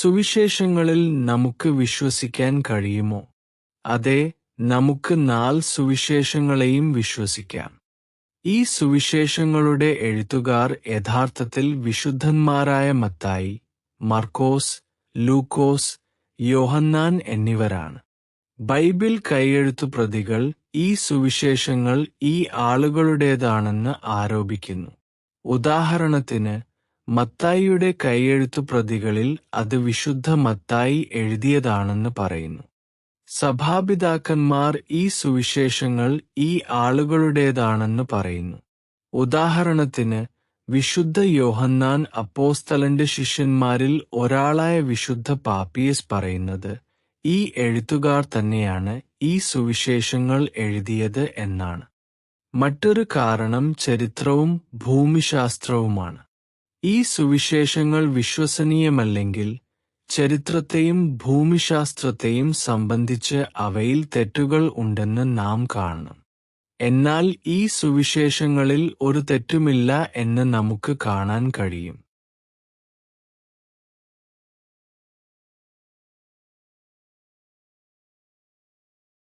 സുവിശേഷങ്ങളിൽ നമുക്ക് വിശ്വസിക്കാൻ കഴിയുമോ? അതെ നമുക്ക് നാല് സുവിശേഷങ്ങളെയും വിശ്വസിക്കാം. ഈ സുവിശേഷങ്ങളുടെ എഴുത്തുകാർ യഥാർത്ഥത്തിൽ വിശുദ്ധന്മാരായ മത്തായി മർക്കോസ് ലൂക്കോസ് യോഹന്നാൻ എന്നിവരാണ്. ബൈബിൾ കൈയെഴുത്തു പ്രതികൾ ഈ സുവിശേഷങ്ങൾ ഈ ആളുകളുടേതാണെന്ന് ആരോപിക്കുന്നു. ഉദാഹരണത്തിന് മത്തായിയുടെ കൈയെഴുത്തു പ്രതികളിൽ അത് വിശുദ്ധ മത്തായി എഴുതിയതാണെന്ന് പറയുന്നു. സഭാപിതാക്കന്മാർ ഈ സുവിശേഷങ്ങൾ ഈ ആളുകളുടേതാണെന്ന് പറയുന്നു. ഉദാഹരണത്തിന് വിശുദ്ധ യോഹന്നാൻ അപ്പോസ്തലന്റെ ശിഷ്യന്മാരിൽ ഒരാളായ വിശുദ്ധ പാപ്പിയസ് പറയുന്നത് ഈ എഴുത്തുകാർ തന്നെയാണ് ഈ സുവിശേഷങ്ങൾ എഴുതിയത് എന്നാണ്. മറ്റൊരു കാരണം ചരിത്രവും ഭൂമിശാസ്ത്രവുമാണ്. ഈ സുവിശേഷങ്ങൾ വിശ്വസനീയമല്ലെങ്കിൽ ചരിത്രത്തെയും ഭൂമിശാസ്ത്രത്തെയും സംബന്ധിച്ച് അവയിൽ തെറ്റുകൾ ഉണ്ടെന്ന് നാം കാണണം എന്നാൽ ഈ സുവിശേഷങ്ങളിൽ ഒരു തെറ്റുമില്ല എന്ന് നമുക്ക് കാണാൻ കഴിയും.